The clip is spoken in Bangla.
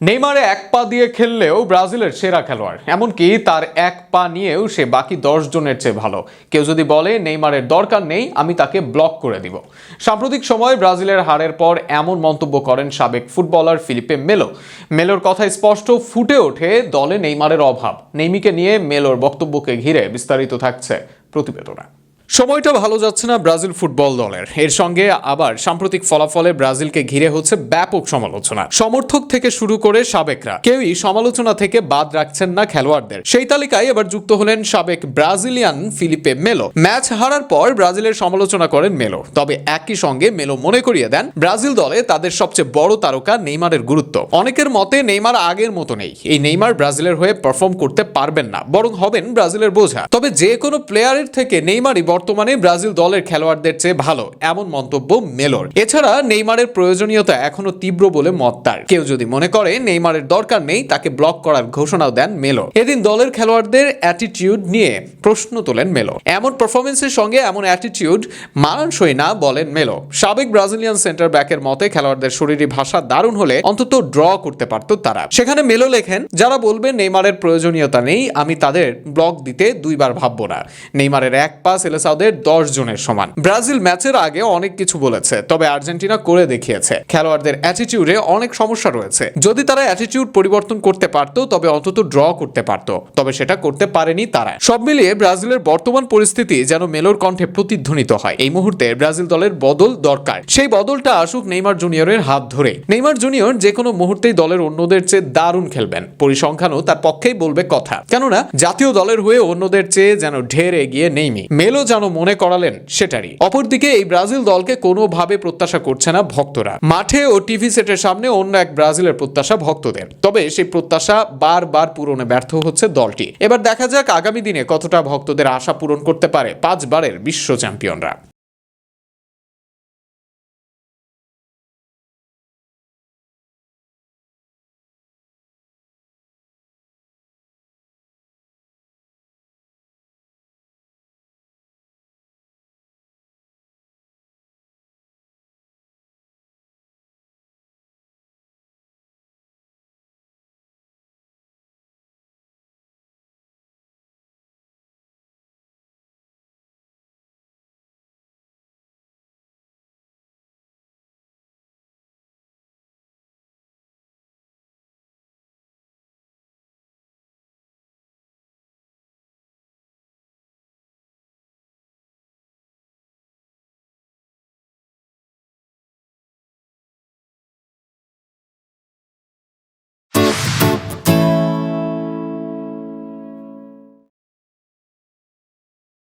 নেইমারে এক পা দিয়ে খেললেও ব্রাজিলের সেরা খেলোয়াড়। এমনকি তার এক পা নিয়েও সে বাকি দশ জনের চেয়ে ভালো। কেউ যদি বলে, নেইমারের দরকার নেই, আমি তাকে ব্লক করে দিব। সাম্প্রতিক সময়ে ব্রাজিলের হারের পর এমন মন্তব্য করেন সাবেক ফুটবলার ফিলিপে মেলো। মেলোর কথায় স্পষ্ট ফুটে ওঠে দলে নেইমারের অভাব। নেইমিকে নিয়ে মেলোর বক্তব্যকে ঘিরে বিস্তারিত থাকছে প্রতিবেদনা। সময়টা ভালো যাচ্ছে না ব্রাজিল ফুটবল দলের। এর সঙ্গে আবার সাম্প্রতিক ফলাফলে ব্রাজিলকে ঘিরে হচ্ছে ব্যাপক সমালোচনা। সমর্থক থেকে শুরু করে সাবেকরা। কেউই সমালোচনা থেকে বাদ রাখছেন না খেলোয়াড়দের। সেই তালিকায় এবার যুক্ত হলেন সাবেক ব্রাজিলিয়ান ফিলিপে মেলো। ম্যাচ হারার পর ব্রাজিলের সমালোচনা করেন মেলো। তবে একই সঙ্গে মেলো মনে করিয়ে দেন, ব্রাজিল দলে তাদের সবচেয়ে বড় তারকা নেইমারের গুরুত্ব। অনেকের মতে নেইমার আগের মতো নেই। এই নেইমার ব্রাজিলের হয়ে পারফর্ম করতে পারবেন না, বরং হবেন ব্রাজিলের বোঝা। তবে যে কোনো প্লেয়ারের থেকে নেইমারই বর্তমানে ব্রাজিল দলের খেলোয়াড়দের চেয়ে ভালো, এমন মন্তব্য মেলোর। এছাড়া নেইমারের প্রয়োজনীয়তা এখনও তীব্র বলে মত তার। কেউ যদি মনে করে নেইমারের দরকার নেই, তাকে ব্লক করার ঘোষণাও দেন মেলো এদিন দলের খেলোয়াড়দের অ্যাটিটিউড নিয়ে প্রশ্ন তোলেন মেলো এমন পারফরমেন্সের সঙ্গে এমন অ্যাটিটিউড মানানসই না বলেন মেলো সাবেক ব্রাজিলিয়ান সেন্টার ব্যাকের মতে খেলোয়াড়দের শরীরী ভাষা দারুণ হলে অন্তত ড্র করতে পারত তারা। সেখানে মেলো লেখেন, যারা বলবে নেইমারের প্রয়োজনীয়তা নেই, আমি তাদের ব্লক দিতে দুইবার ভাববো না। নেইমারের এক পাস এলেসাউদের দশ জনের সমান। ব্রাজিল ম্যাচের আগে অনেক কিছু বলেছে, তবে আর্জেন্টিনা করে দেখিয়েছে। খেলোয়াড়দের অ্যাটিটিউডে অনেক সমস্যা রয়েছে। যদি তারা অ্যাটিটিউড পরিবর্তন করতে পারতো, তবে অন্তত ড্র করতে পারতো। তবে সেটা করতে পারেনি তারা। সব মিলিয়ে ব্রাজিলের বর্তমান পরিস্থিতি যেন মেলোর কণ্ঠে প্রতিধ্বনিত হয়। এই মুহূর্তে ব্রাজিল দলের বদল দরকার। সেই বদলটা আসুক নেইমার জুনিয়রের হাত ধরে। নেইমার জুনিয়র যে কোনো মুহূর্তেই দলের অন্যদের চেয়ে দারুণ খেলবেন। পরিসংখ্যানও তার পক্ষেই বলবে কথা। কেননা, জাতীয় দলের হয়ে অন্যদের চেয়ে যেন ঢের এগিয়ে নেইমি। মেলো যেন মনে করালেন সেটারই। অপরদিকে এই ব্রাজিল দলকে কোনোভাবে প্রত্যাশা করছে না ভক্তরা। মাঠে ও টিভি সেটের সামনে অন্য এক ব্রাজিলের প্রত্যাশা ভক্তদের। তবে সেই প্রত্যাশা বারবার পূরণে ব্যর্থ হচ্ছে দলটি। এবার দেখা যাক আগামী দিনে কতটা ভক্তদের আশা পূরণ করতে পারে পাঁচবারের বিশ্ব চ্যাম্পিয়নরা।